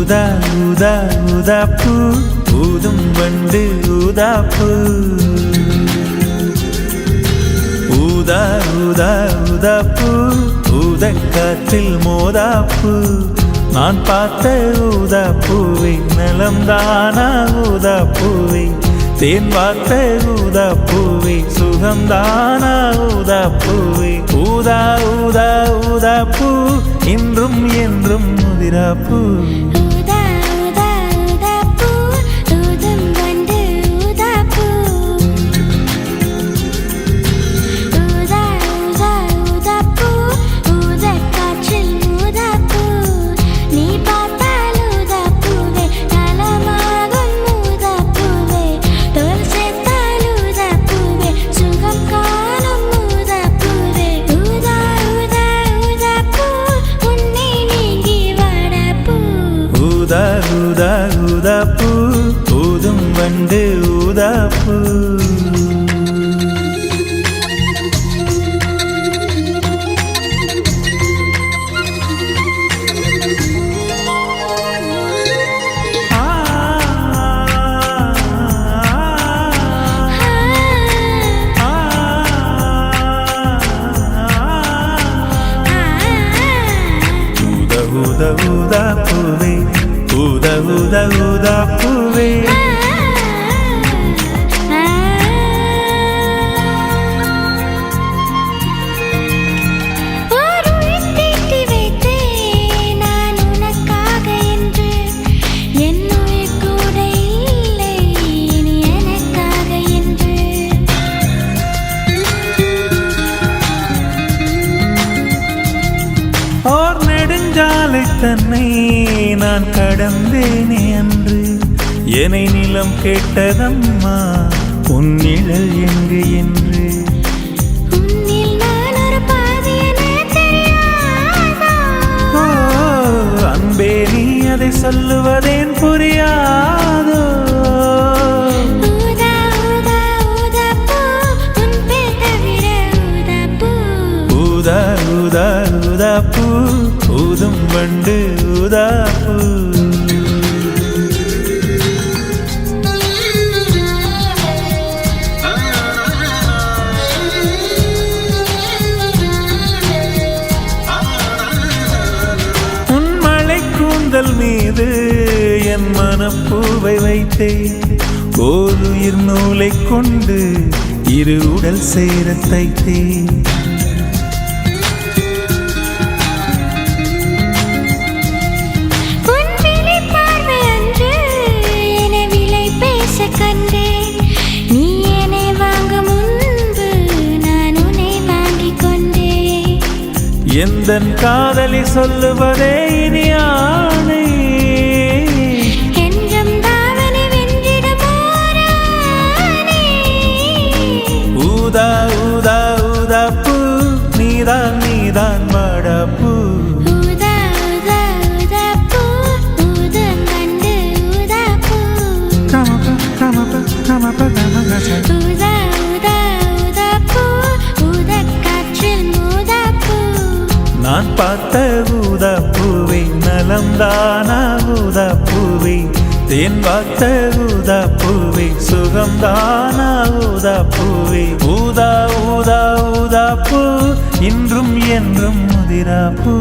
ஊதா ஊதா ஊதாப்பூ. ஊதும் வண்டு ஊதாப்பூ. ஊதா ஊதா ஊதாப்பூ. ஊதக்காற்றில் மோதாப்பூ. நான் பார்த்த ஊதா ஊதாப்பூவை நலம்தானா? பூவை தேன் பார்த்த ஊதா பூவை சுகம்தானா? ஊதாப்பூவை. ஊதா ஊதா ஊதா பூ இன்றும் என்றும் முதிரா பூ ஊதா ஊதா ஊதாப்பூ ஊதும் வண்டு தன்னை நான் கடந்தேனே அன்று. என்னை நிலம் கேட்டதம்மா உன் நிழல் எங்கு என்று. ஊதா ஊதா ஊதா பூ ஊதும் வண்டு ஊதா பூ. உன் கூந்தல் மீது என் மனப்பூவை வைத்தேன். ஓர் உயிர் நூலை கொண்டு இரு உடல் சேர தைத்தேன். எந்தன் காதலி சொல்லுவதே இனியா? நான் பார்த்த ஊதா பூவை நலம்தானா ஊதா பூவை தேன் பார்த்த ஊதா பூவை சுகம்தானா ஊதா பூவை ஊதா ஊதா ஊதா பூ இன்றும் என்றும் முதிரா பூ